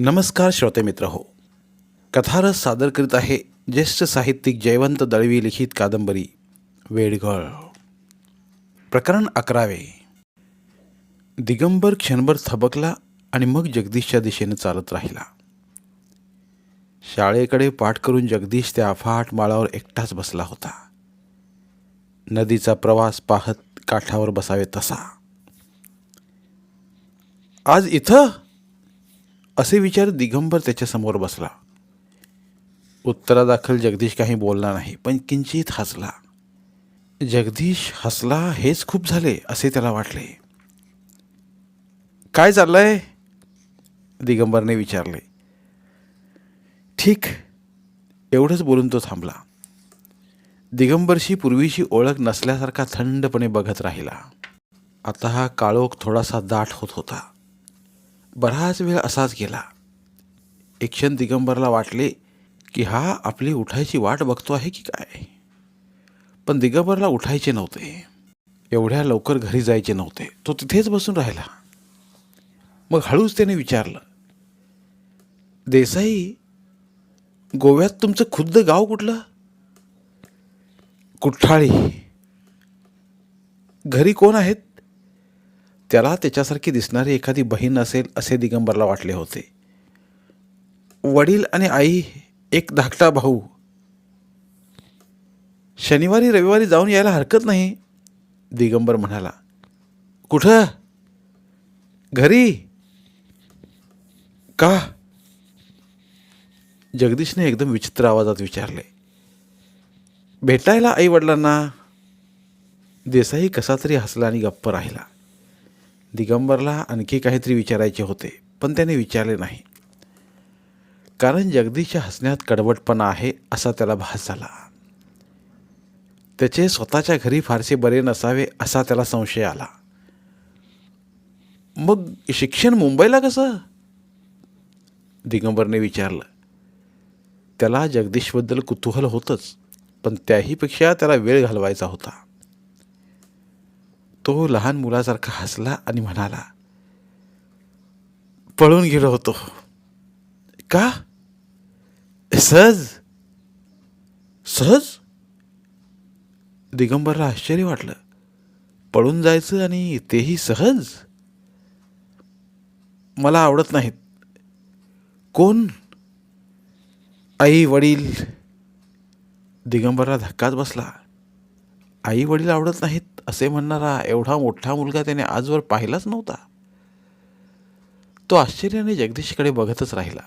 नमस्कार श्रोते मित्र हो. कथारस सादर करीत आहे ज्येष्ठ साहित्यिक जयवंत दळवी लिखित कादंबरी वेडगळ प्रकरण अकरावे. दिगंबर क्षणभर थबकला आणि मग जगदीशच्या दिशेने चालत राहिला. शाळेकडे पाठ करून जगदीश त्या अफाट माळावर एकटाच बसला होता. नदीचा प्रवास पाहत काठावर बसावे तसा. आज इथं? असे विचार दिगंबर त्याच्यासमोर बसला. उत्तरादाखल जगदीश काही बोलला नाही पण किंचित हसला. जगदीश हसला हेच खूप झाले असे त्याला वाटले. काय चाललंय? दिगंबरने विचारले. ठीक. एवढंच बोलून तो थांबला. दिगंबरशी पूर्वीची ओळख नसल्यासारखा थंडपणे बघत राहिला. आता हा काळोख थोडासा दाट होत होता. बराच वेळ असाच गेला. एक क्षण दिगंबरला वाटले की हा आपली उठायची वाट बघतो आहे की काय? पण दिगंबरला उठायचे नव्हते. एवढ्या लवकर घरी जायचे नव्हते. तो तिथेच बसून राहिला. मग हळूच त्याने विचारलं देसाई गोव्यात तुमचं खुद्द गाव कुठलं? कुठ्ठाळी. घरी कोण आहेत? त्याला त्याच्यासारखी दिसणारी एखादी बहीण असेल असे दिगंबरला वाटले होते. वडील आणि आई एक धाकटा भाऊ. शनिवारी रविवारी जाऊन यायला हरकत नाही दिगंबर म्हणाला. कुठं? घरी? का? जगदीशने एकदम विचित्र आवाजात विचारले. भेटायला आई वडिलांना देसाई कसा तरी हसला आणि गप्प राहिला. दिगंबरला आणखी काहीतरी विचारायचे होते पण त्याने विचारले नाही. कारण जगदीशच्या हसण्यात कडवटपणा आहे असा त्याला भास झाला. त्याचे स्वतःच्या घरी फारसे बरे नसावे असा त्याला संशय आला. मग शिक्षण मुंबईला कसं? दिगंबरने विचारलं. त्याला जगदीशबद्दल कुतूहल होतंच पण त्याहीपेक्षा त्याला वेळ घालवायचा होता. तो लहान मुलासारखा हसला आणि म्हणाला पळून गेलो होतो. का? सहज. सहज? दिगंबरला आश्चर्य वाटलं. पळून जायचं आणि तेही सहज? मला आवडत नाहीत. कोण? आई वडील. दिगंबरला धक्काच बसला. आई वडील आवडत नाहीत असे म्हणणारा एवढा मोठा मुलगा त्याने आजवर पाहिलाच नव्हता. तो आश्चर्याने जगदीशकडे बघतच राहिला.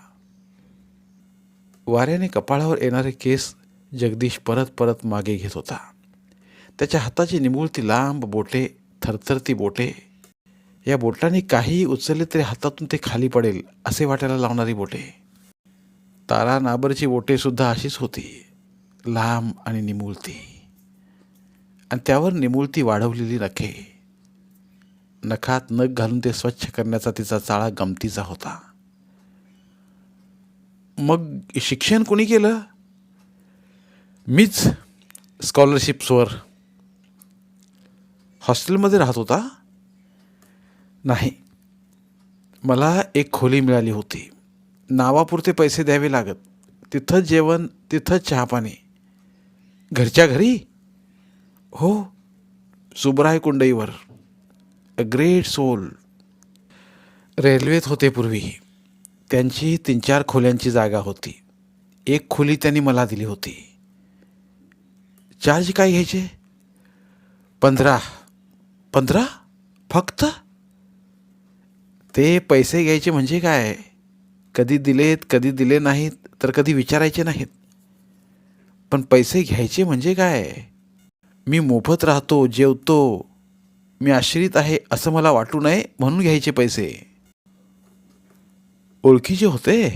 वाऱ्याने कपाळावर येणारे केस जगदीश परत परत मागे घेत होता. त्याच्या हाताची निमुळती लांब बोटे थरथरती बोटे या बोटांनी काहीही उचलले तरी हातातून ते खाली पडेल असे वाटायला लावणारी बोटे. तारा नाबरची बोटेसुद्धा अशीच होती लांब आणि निमुळती. आणि त्यावर निमुळती वाढवलेली नखे. नखात नख घालून ते स्वच्छ करण्याचा तिचा चाळा गमतीचा होता. मग शिक्षण कोणी केलं? मीच स्कॉलरशिप्सवर हॉस्टेलमध्ये राहत होता? नाही. मला एक खोली मिळाली होती. नावापुरते पैसे द्यावे लागत. तिथं जेवण तिथं चहापाणी. घरच्या घरी? हो सुब्राय कुंडईवर अ ग्रेट सोल रेल्वेत होते पूर्वी. त्यांची तीन चार खोल्यांची जागा होती. एक खोली त्यांनी मला दिली होती. चार्ज काय घ्यायचे? पंधरा. पंधरा? फक्त? ते पैसे घ्यायचे म्हणजे काय? कधी दिलेत कधी दिले नाहीत तर कधी विचारायचे नाहीत. पण पैसे घ्यायचे म्हणजे काय? मी मोफत राहतो जेवतो मी आश्रित आहे असं मला वाटू नये म्हणून घ्यायचे पैसे. ओळखीचे होते?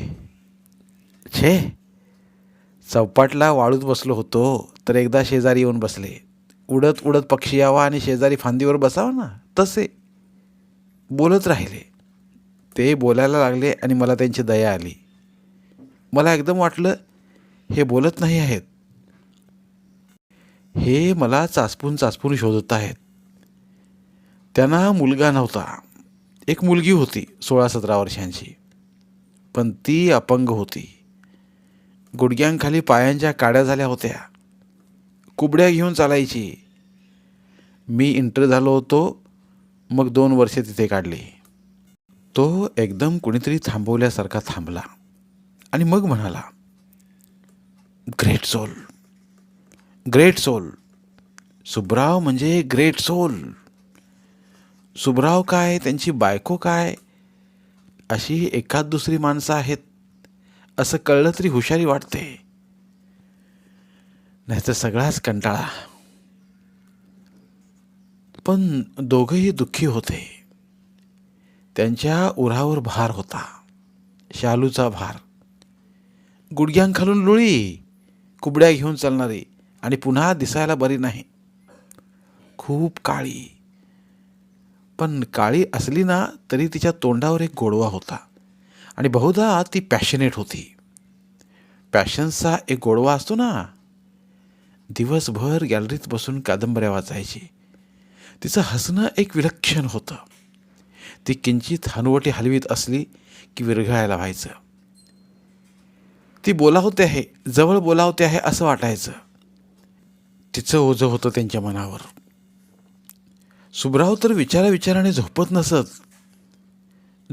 छे. चौपाटला वाळूत बसलो होतो तर एकदा शेजारी येऊन बसले. उडत उडत पक्षी यावा आणि शेजारी फांदीवर बसावा ना तसे. बोलत राहिले. ते बोलायला लागले आणि मला त्यांची दया आली. मला एकदम वाटलं हे बोलत नाही आहेत. हे मला चाचपून चाचपून शोधत आहेत. त्यांना मुलगा नव्हता. एक मुलगी होती सोळा सतरा वर्षांची. पण ती अपंग होती. गुडघ्यांखाली पायांच्या काड्या झाल्या होत्या. कुबड्या घेऊन चालायची. मी इंटर झालो होतो. मग दोन वर्षे तिथे काढली. तो एकदम कुणीतरी थांबवल्यासारखा थांबला. आणि मग म्हणाला great soul. Great soul. Subrao म्हणजे ग्रेट सोल. सुब्राव काय त्यांची बायको काय अशी एकाद दुसरी माणसं आहेत असं कळलं तरी हुशारी वाटते. नाहीतर सगळाच कंटाळा. पण दोघंही दुःखी होते. त्यांच्या उरावर भार होता. शालूचा भार. गुडघ्यांखालून लुळी कुबड्या घेऊन चालणारी. आणि पुन्हा दिसायला बरी नाही. खूप काळी. पण काळी असली ना तरी तिच्या तोंडावर एक गोडवा होता. आणि बहुधा ती पॅशनेट होती. पॅशन्सचा एक गोडवा असतो ना. दिवसभर गॅलरीत बसून कादंबऱ्या वाचायची. तिचं हसणं एक विलक्षण होतं. ती किंचित हनुवटी हलवीत असली की विरघळायला व्हायचं. ती बोलावते आहे जवळ बोलावते आहे असं वाटायचं. तिचं ओझं होतं त्यांच्या मनावर. सुब्राव तर विचारा विचाराने झोपत नसत.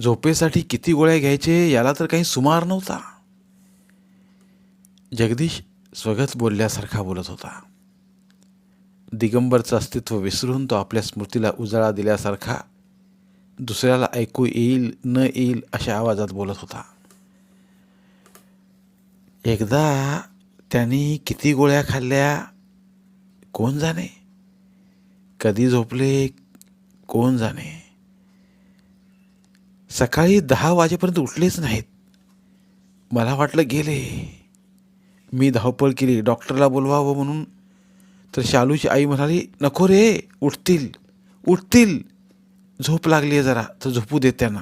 झोपेसाठी किती गोळ्या घ्यायचे याला तर काही सुमार नव्हता. जगदीश स्वगत बोलल्यासारखा बोलत होता. दिगंबरचं अस्तित्व विसरून तो आपल्या स्मृतीला उजाळा दिल्यासारखा दुसऱ्याला ऐकू येईल न येईल अशा आवाजात बोलत होता. एकदा त्यांनी किती गोळ्या खाल्ल्या? कोण जाणे? कधी झोपले कोण जाणे? सकाळी दहा वाजेपर्यंत उठलेच नाहीत. मला वाटलं गेले. मी धावपळ केली डॉक्टरला बोलवावं म्हणून. तर शालूची आई म्हणाली नको रे उठतील उठतील. झोप लागली आहे जरा तर झोपू देत त्यांना.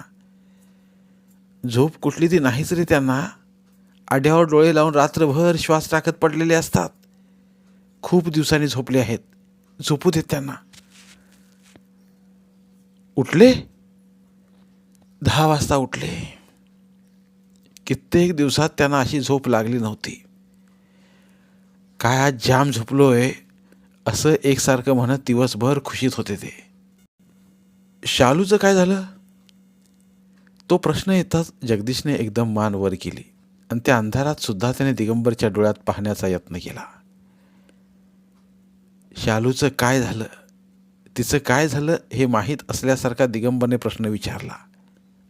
झोप कुठली ती नाहीच रे त्यांना. आड्यावर डोळे लावून रात्रभर श्वास टाकत पडलेले असतात. खूप दिवसांनी झोपले आहेत. झोपू देत त्यांना. उठले? दहा वाजता उठले. कित्येक दिवसात त्यांना अशी झोप लागली नव्हती. काय आज जाम झोपलोय असं एकसारखं म्हणत दिवसभर खुशीत होते ते. शालूचं काय झालं? तो प्रश्न येताच जगदीशने एकदम मान वर केली आणि त्या अंधारात सुद्धा त्याने दिगंबरच्या डोळ्यात पाहण्याचा यत्न केला. शालूचं काय झालं? तिचं काय झालं हे माहीत असल्यासारखा दिगंबरने प्रश्न विचारला.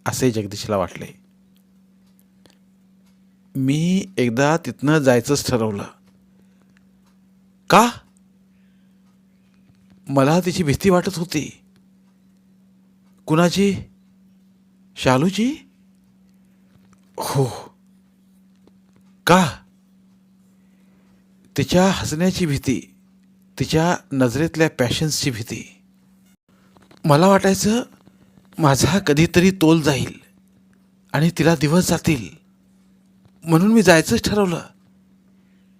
असे जगदीशला वाटले. मी एकदा तिथनं जायचंच ठरवलं. का? मला तिची भीती वाटत होती. कुणाची? शालूची? हो. का? तिच्या हसण्याची भीती. तिच्या नजरेतल्या पॅशन्सची भीती. मला वाटायचं माझा कधीतरी तोल जाईल आणि तिला दिवस जातील. म्हणून मी जायचंच ठरवलं.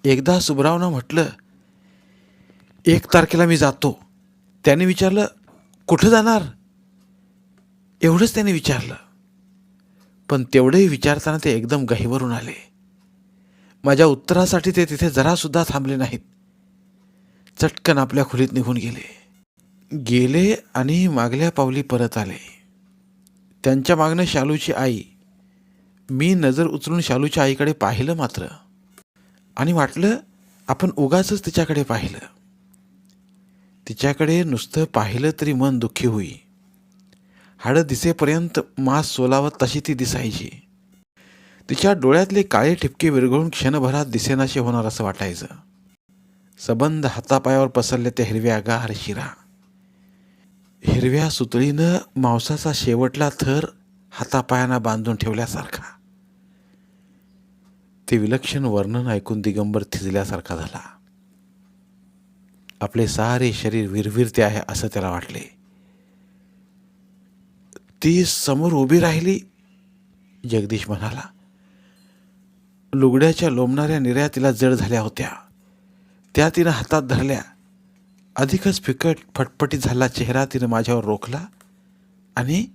एकदा सुब्रावनं म्हटलं एक तारखेला मी जातो. त्याने विचारलं कुठं जाणार? एवढंच त्याने विचारलं. पण तेवढंही विचारताना ते एकदम गहीवरून आले. माझ्या उत्तरासाठी ते तिथे जरासुद्धा थांबले नाहीत. चटकन आपल्या खोलीत निघून गेले. गेले आणि मागल्या पावली परत आले. त्यांच्या मागणं शालूची आई. मी नजर उचलून शालूच्या आईकडे पाहिलं मात्र. आणि वाटलं आपण उगाच तिच्याकडे पाहिलं. तिच्याकडे नुसतं पाहिलं तरी मन दुःखी होई. हाडं दिसेपर्यंत मास सोलावत तशी ती दिसायची. तिच्या डोळ्यातले काळे ठिपके विरघळून क्षणभरात दिसेनाशे होणार असं वाटायचं. सबंध हातापायावर पसरले त्या हिरव्या गार शिरा हिरव्या सुतळीनं मांसाचा शेवटला थर हातापायांना बांधून ठेवल्यासारखा. ते विलक्षण वर्णन ऐकून दिगंबर थिजल्यासारखा झाला. आपले सारे शरीर विरविरते आहे असं त्याला वाटले. ती समोर उभी राहिली जगदीश म्हणाला. लुगड्याच्या लोंबणाऱ्या निर्यातीला जड झाल्या होत्या. त्या तिनं हातात धरल्या. अधिकच फिकट फटफटीत झाला चेहरा तिनं माझ्यावर रोखला आणि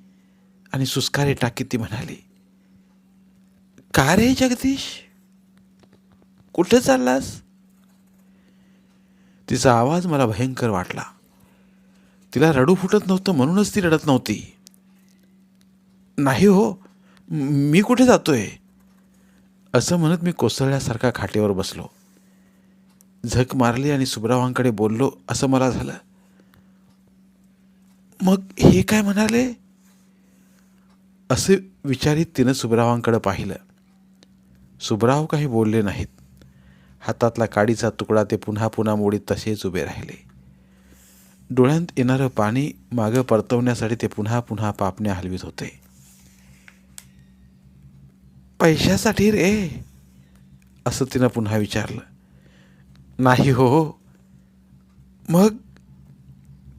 आणि सुस्कारे टाकी ती म्हणाली का रे जगदीश? कुठे चाललास? तिचा आवाज मला भयंकर वाटला. तिला रडू फुटत नव्हतं म्हणूनच ती रडत नव्हती. नाही हो मी कुठे जातोय? असं म्हणत मी कोसळल्यासारखा खाटेवर बसलो. झक मारली आणि सुब्रावांकडे बोललो असं मला झालं. मग हे काय म्हणाले? असे विचारित तिनं सुब्रावांकडे पाहिलं. सुब्राव काही बोलले नाहीत. हातातला काडीचा तुकडा ते पुन्हा पुन्हा मोडीत तसेच उभे राहिले. डोळ्यात येणारं पाणी मागं परतवण्यासाठी ते पुन्हा पुन्हा पापण्या हलवीत होते. पैशासाठी रे असं तिनं पुन्हा विचारलं. नाही हो. मग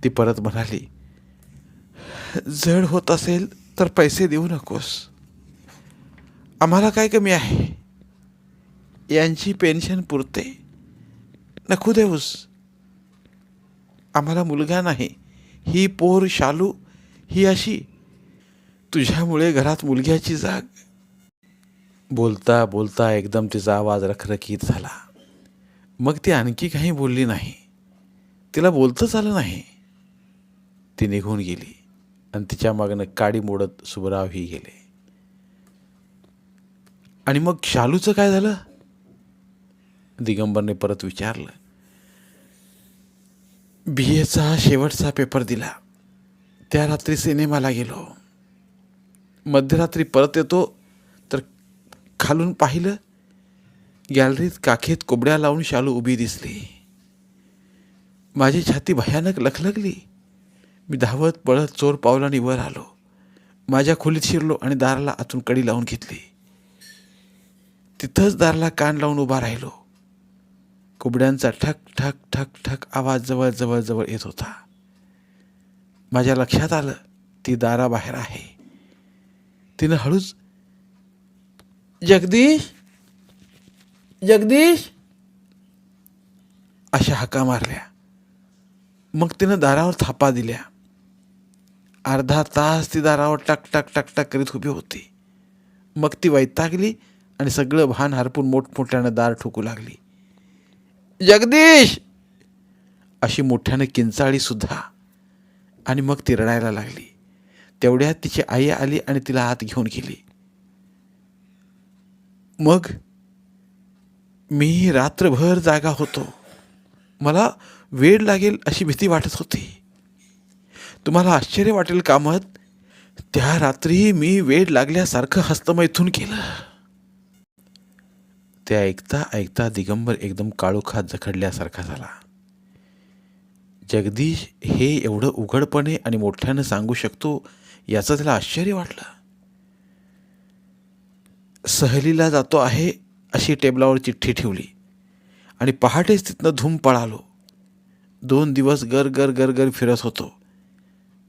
ती परत म्हणाली जड होत असेल तर पैसे देऊ नकोस. आम्हाला काय कमी आहे? यांची पेन्शन पुरते? नको देऊस. आम्हाला मुलगा नाही. ही पोर शालू ही अशी. तुझ्यामुळे घरात मुलग्याची जाग. बोलता बोलता एकदम तिचा आवाज रखरखीत झाला. मग ती आणखी काही बोलली नाही. तिला बोलतंच आलं नाही. ती निघून गेली आणि तिच्या मागनं काडी मोडत सुबरावही गेले. आणि मग शालूचं काय झालं? दिगंबरने परत विचारलं. बी एचा शेवटचा पेपर दिला. त्या रात्री सिनेमाला गेलो. मध्यरात्री परत येतो तर खालून पाहिलं गॅलरीत काखेत कोबड्या लावून शालू उभी दिसली. माझी छाती भयानक लखलखली. मी धावत पळत चोर पावलांनी वर आलो. माझ्या खोलीत शिरलो आणि दाराला आतून कडी लावून घेतली. तिथंच दाराला कान लावून उभा राहिलो. कुबड्यांचा ठक ठक ठक ठक आवाज जवळ जवळ जवळ येत होता. माझ्या लक्षात आलं ती दाराबाहेर आहे. तिनं हळूच जगदीश जगदीश? अशा हाका मारल्या. मग तिनं दारावर थापा दिल्या. अर्धा तास ती दारावर टक टक टक टक करीत उभी होती. मग ती वैतागली आणि सगळं भान हरपून मोठमोठ्यानं दार ठोकू लागली. जगदीश! अशी मोठ्यानं किंचाळी सुद्धा. आणि मग ती रडायला लागली. तेवढ्यात तिची आई आली आणि तिला हात घेऊन गेली. मग मी रात्रभर जागा होतो. मला वेळ लागेल अशी भीती वाटत होती. तुम्हाला आश्चर्य वाटेल कामत त्या रात्री मी वेळ लागल्यासारखं हस्तमैथून केलं. ते ऐकता ऐकता दिगंबर एकदम काळोखात जखडल्यासारखा झाला. जगदीश हे एवढं उघडपणे आणि मोठ्यानं सांगू शकतो याचं त्याला आश्चर्य वाटलं. सहलीला जातो आहे अशी टेबलावर चिठ्ठी ठेवली. आणि पहाटेच तिथनं धूम पळालो. दोन दिवस गर गर गर गर फिरत होतो.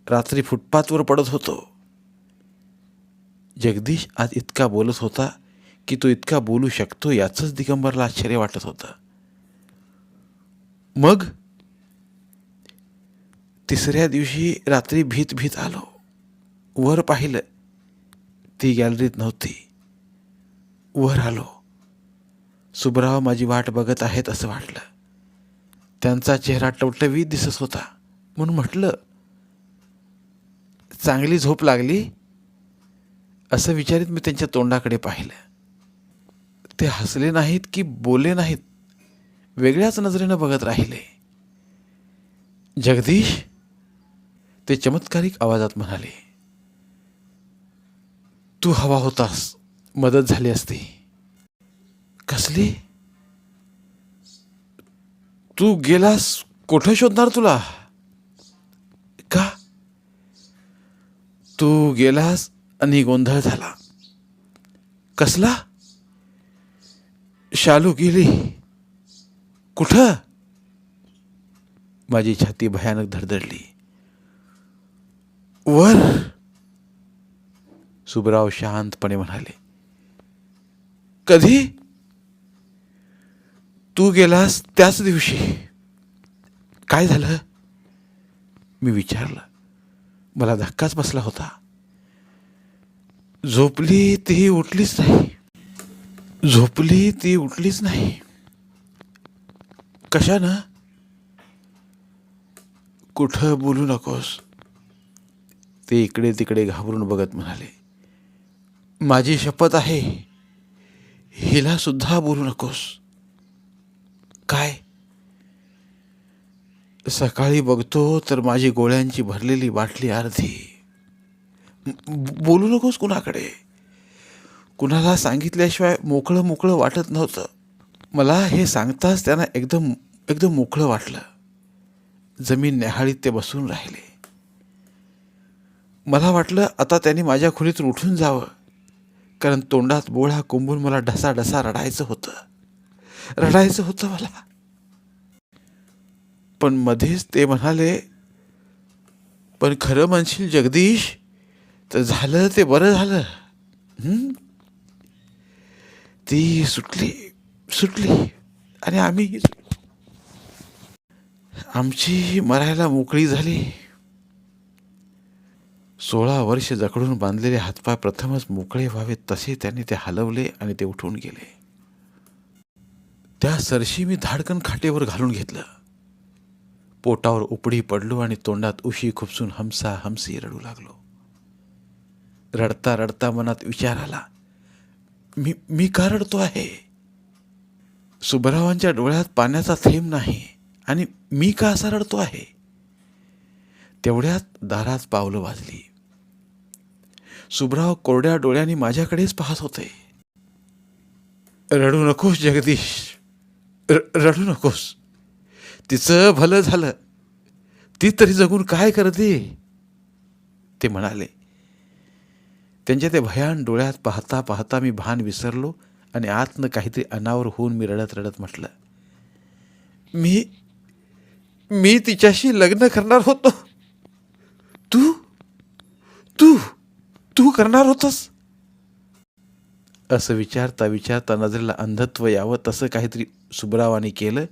रात्री फुटपाथवर पडत होतो. जगदीश आज इतका बोलत होता की तो इतका बोलू शकतो याचंच दिगंबरला आश्चर्य वाटत होतं. मग? तिसऱ्या दिवशी रात्री भीत भीत आलो. वर पाहिलं. ती गॅलरीत नव्हती. वर आलो. सुब्राव माझी वाट बघत आहेत असं वाटलं. त्यांचा चेहरा टवटवीत दिसत होता. म्हणून म्हटलं चांगली झोप लागली? असं विचारित मी त्यांच्या तोंडाकडे पाहिलं. ते हसले नाहीत की बोलले नाहीत वेगळ्याच नजरेनं बघत राहिले. जगदीश ते चमत्कारिक आवाजात म्हणाले तू हवा होतास मदत झाली असती. कसली? तू गेलास कुठं शोधणार तुला? का? तू गेलास आणि गोंधळ झाला. कसला? शालू गेली. कुठं? माझी छाती भयानक धडधडली. वर. सुबराव शांतपणे म्हणाले कधी? तू गेलास त्याच दिवशी. काय झालं? मी विचारलं. मला धक्काच बसला होता. झोपली ती उठलीच नाही. झोपली ती उठलीच नाही. कशानं? कुठं बोलू नकोस. ते इकडे तिकडे घाबरून बघत म्हणाले. माझी शपथ आहे. हिला सुद्धा बोलू नकोस. काय? सकाळी बघतो तर माझी गोळ्यांची भरलेली बाटली अर्धी. बोलू नकोस कुणाकडे. कुणाला सांगितल्याशिवाय मोकळं मोकळं वाटत नव्हतं. मला हे सांगताच त्यांना एकदम एकदम मोकळं वाटलं. जमीन न्याहाळीत ते बसून राहिले. मला वाटलं आता त्यांनी माझ्या खोलीतून उठून जावं. कारण तोंडात बोळा कुंभून मला ढसा ढसा रडायचं होतं. रडायचं होतं मला. पण मध्येच ते म्हणाले पण खरं म्हणशील जगदीश तर झालं ते बरं झालं. ती सुटली सुटली आणि आम्ही आमची मरायला मोकळी झाली. सोळा वर्ष जखडून बांधलेले हातपाय प्रथमच मोकळे व्हावेत तसे त्यांनी ते हलवले आणि ते उठून गेले. त्या सरशी मी धाडकन खाटेवर घालून घेतलं. पोटावर उपडी पडलो आणि तोंडात उशी खुपसून हमसा हमसी रडू लागलो. रडता रडता मनात विचार आला मी मी का रडतो आहे? सुभरावांच्या डोळ्यात पाण्याचा थेंब नाही आणि मी का असा रडतो आहे? तेवढ्यात दारात पावलं वाजली. सुभराव कोरड्या डोळ्यांनी माझ्याकडेच पाहत होते. रडू नकोस जगदीश र- रडू नकोस. तिचं भलं झालं. ती तरी जगून काय करते? ते म्हणाले त्यांच्या त्या भयान डोळ्यात पाहता पाहता मी भान विसरलो आणि आतनं काहीतरी अनावर होऊन मी रडत रडत म्हटलं मी मी तिच्याशी लग्न करणार होतो. तू तू तू करणार होतस. असं विचारता विचारता नजरेला अंधत्व यावं तसं काहीतरी सुबरावानी केलं.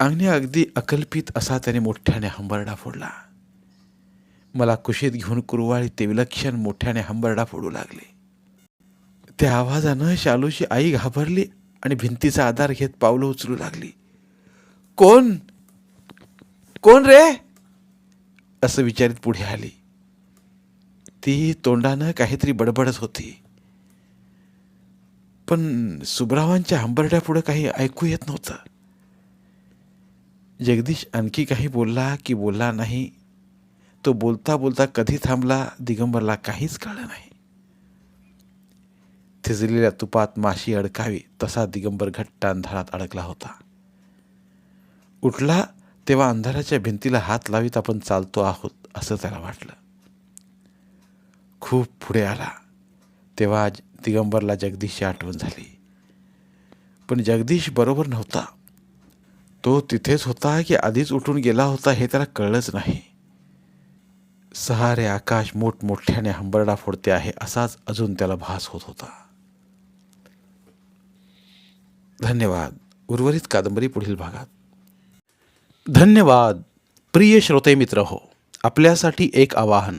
आणि अगदी अकल्पित असा त्याने मोठ्याने हंबरडा फोडला. मला कुशीत घेऊन कुरवाळी ते विलक्षण मोठ्याने हंबरडा फोडू लागले. त्या आवाजानं शालूची आई घाबरली आणि भिंतीचा आधार घेत पावलं उचलू लागली. कोण? कोण रे? असं विचारित पुढे आली. ती तोंडानं काहीतरी बडबडत होती. पण सुब्रावांच्या हंबरड्यापुढं काही ऐकू येत नव्हतं. जगदीश आणखी काही बोलला की बोलला नाही. तो बोलता बोलता कधी थांबला दिगंबरला काहीच कळलं नाही. थिजलेल्या तुपात माशी अडकावी तसा दिगंबर घट्ट अंधारात अडकला होता. उठला तेव्हा अंधाराच्या भिंतीला हात लावीत आपण चालतो आहोत असं त्याला वाटलं. खूप पुढे आला. तेव्हा दिगंबरला जगदीशची आठवण झाली. पण जगदीश बरोबर नव्हता. तो तिथेच होता की आधीच उठून गेला होता हे त्याला कळलंच नाही. सहारे आकाश मोठमोठ्याने हंबरडा फोडते आहे असाच अजून त्याला भास होत होता. धन्यवाद. उर्वरित कादंबरी पुढील भागात. धन्यवाद. प्रिय श्रोते मित्र हो आपल्यासाठी एक आवाहन.